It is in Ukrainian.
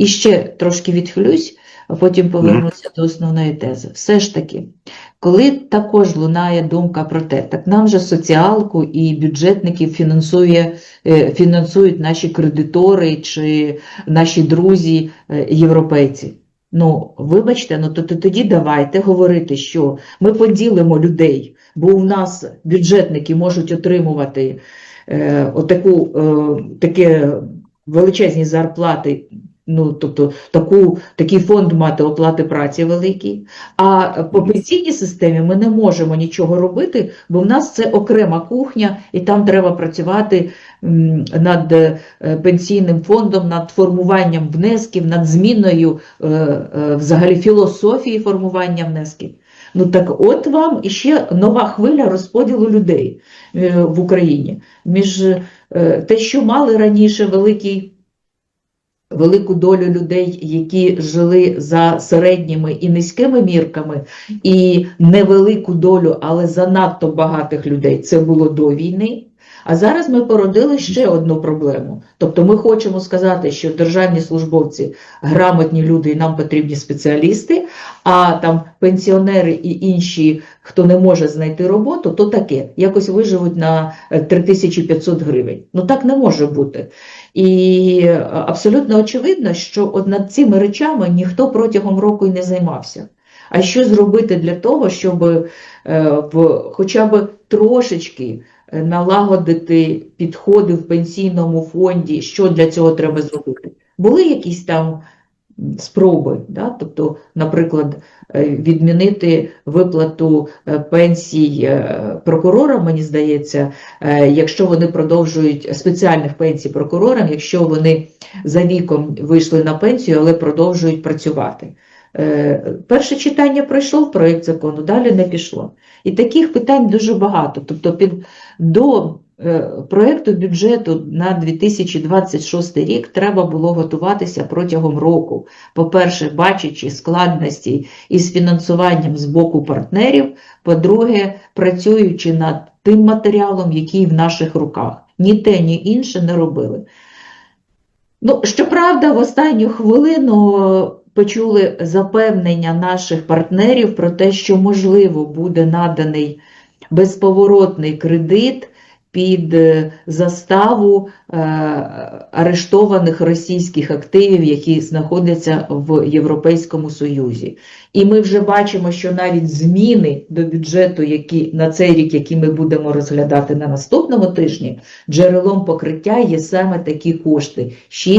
І ще трошки відхилюсь, а потім повернуся до основної тези. Все ж таки, коли також лунає думка про те, так нам же соціалку і бюджетників фінансує, е, фінансують наші кредитори чи наші друзі е, європейці. Ну, вибачте, ну то, то тоді давайте говорити, що ми поділимо людей, бо у нас бюджетники можуть отримувати е, отаку, е, таке величезні зарплати, ну, тобто таку, такий фонд мати оплати праці великий. А по пенсійній системі ми не можемо нічого робити, бо в нас це окрема кухня, і там треба працювати над е, пенсійним фондом, над формуванням внесків, над зміною е, е, взагалі філософії формування внесків. Ну так от вам іще нова хвиля розподілу людей в Україні. Між те, що мали раніше великий, велику долю людей, які жили за середніми і низькими мірками, і невелику долю, але занадто багатих людей, це було до війни. А зараз ми породили ще одну проблему. Тобто ми хочемо сказати, що державні службовці грамотні люди і нам потрібні спеціалісти, а там пенсіонери і інші, хто не може знайти роботу, то таке, якось виживуть на е, 3500 гривень. Ну так не може бути. І е, абсолютно очевидно, що от над цими речами ніхто протягом року і не займався. А що зробити для того, щоб е, хоча б трошечки е, налагодити підходи в пенсійному фонді, що для цього треба зробити? Були якісь там спроби, да? тобто, наприклад, е, відмінити виплату пенсій прокурорам, мені здається, якщо вони продовжують спеціальних пенсій прокурорам, якщо вони за віком вийшли на пенсію, але продовжують працювати. Е, Перше читання пройшло в проєкт закону, далі не пішло. І таких питань дуже багато. Тобто під, до е, проєкту бюджету на 2026 рік треба було готуватися протягом року. По-перше, бачачи складності із фінансуванням з боку партнерів, по-друге, працюючи над тим матеріалом, який в наших руках. Ні те, ні інше не робили. Ну, щоправда, в останню хвилину почули запевнення наших партнерів про те, що можливо буде наданий безповоротний кредит під е, заставу е, арештованих російських активів, які знаходяться в Європейському Союзі. І ми вже бачимо, що навіть зміни до бюджету, які на цей рік, які ми будемо розглядати на наступному тижні, джерелом покриття є саме такі кошти 6